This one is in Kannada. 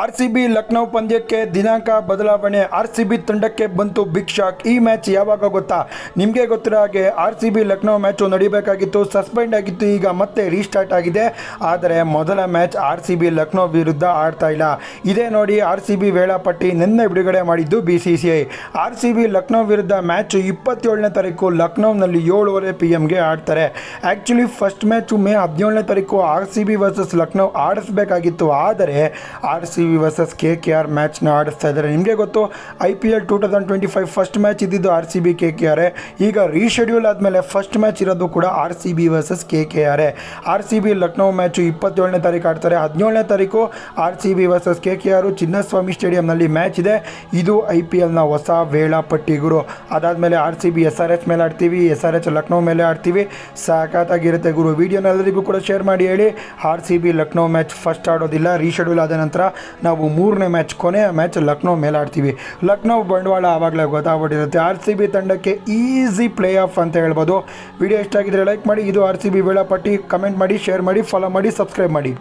ಆರ್ ಸಿ ಬಿ ಲಕ್ನೋ ಪಂದ್ಯಕ್ಕೆ ದಿನಾಂಕ ಬದಲಾವಣೆ ಆರ್ ಸಿ ಬಿ ತಂಡಕ್ಕೆ ಬಂತು ಬಿಗ್ ಶಾಕ್. ಈ ಮ್ಯಾಚ್ ಯಾವಾಗ ಗೊತ್ತಾ? ನಿಮಗೆ ಗೊತ್ತಿರೋ ಹಾಗೆ R C B Lucknow match ನಡಿಬೇಕಾಗಿತ್ತು, suspend ಆಗಿತ್ತು, ಈಗ ಮತ್ತೆ ರೀಸ್ಟಾರ್ಟ್ ಆಗಿದೆ. ಆದರೆ ಮೊದಲ match R C B Lucknow ವಿರುದ್ಧ ಆಡ್ತಾ ಇಲ್ಲ. ಇದೇ ನೋಡಿ ಆರ್ ಸಿ ಬಿ ವೇಳಾಪಟ್ಟಿ ನಿನ್ನೆ ಬಿಡುಗಡೆ ಮಾಡಿದ್ದು B C C I R C B Lucknow ವಿರುದ್ಧ ಮ್ಯಾಚ್ ಇಪ್ಪತ್ತೇಳನೇ ತಾರೀಕು ಲಕ್ನೋನಲ್ಲಿ ಏಳುವರೆ ಪಿ ಎಮ್ಗೆ ಆಡ್ತಾರೆ. ಆ್ಯಕ್ಚುಲಿ ಫಸ್ಟ್ ಮ್ಯಾಚು ಮೇ ಹದಿನೇಳನೇ ತಾರೀಕು R C B versus Lucknow ಆಡಿಸ್ಬೇಕಾಗಿತ್ತು. ಆದರೆ R C B versus K K R ಮ್ಯಾಚ್ನ ಆಡಿಸ್ತಾ ಇದ್ದಾರೆ. ನಿಮಗೆ ಗೊತ್ತು, I P L two thousand twenty five first match ಇದ್ದಿದ್ದು R C B K K R ಈಗ ರೀಶೆಡ್ಯೂಲ್ ಆದಮೇಲೆ ಫಸ್ಟ್ ಮ್ಯಾಚ್ ಇರೋದು ಕೂಡ R C B versus K K R R C B Lucknow match ಇಪ್ಪತ್ತೇಳನೇ ತಾರೀಕು ಆಡ್ತಾರೆ. ಹದಿನೇಳನೇ ತಾರೀಕು R C B versus K K R Chinnaswamy ಸ್ಟೇಡಿಯಂನಲ್ಲಿ match ಇದೆ. ಇದು ಐ ಪಿ ಎಲ್ನ ಹೊಸ ವೇಳಾಪಟ್ಟಿ ಗುರು. ಅದಾದಮೇಲೆ R C B S R H ಮೇಲೆ ಆಡ್ತೀವಿ, ಎಸ್ ಆರ್ ಎಚ್ ಲಕ್ನೋ ಮೇಲೆ ಆಡ್ತೀವಿ. ಸಾಕಾಗಿರುತ್ತೆ ಗುರು. ವಿಡಿಯೋನ ಎಲ್ಲರಿಗೂ ಕೂಡ ಶೇರ್ ಮಾಡಿ ಹೇಳಿ. R C B Lucknow match first ಆಡೋದಿಲ್ಲ reschedule ಆದ ನಂತರ ನಾವು ಮೂರನೇ ಮ್ಯಾಚ್ ಕೊನೆಯ ಮ್ಯಾಚ್ ಲಕ್ನೋ ಮೇಲೆ ಆಡ್ತೀವಿ ಲಕ್ನೋ ಬಂಡವಾಳ ಆವಾಗಲೇ ಗೊತ್ತಾಗ್ಬಿಟ್ಟಿರುತ್ತೆ. ಆರ್ ಸಿ ಬಿ ತಂಡಕ್ಕೆ ಈಸಿ ಪ್ಲೇ ಆಫ್ ಅಂತ ಹೇಳ್ಬೋದು. ವಿಡಿಯೋ ಇಷ್ಟ ಆಗಿದ್ರೆ ಲೈಕ್ ಮಾಡಿ. ಇದು ಆರ್ ಸಿ ಬಿ ವೇಳಾಪಟ್ಟಿ. ಕಮೆಂಟ್ ಮಾಡಿ, ಶೇರ್ ಮಾಡಿ, ಫಾಲೋ ಮಾಡಿ, ಸಬ್ಸ್ಕ್ರೈಬ್ ಮಾಡಿ.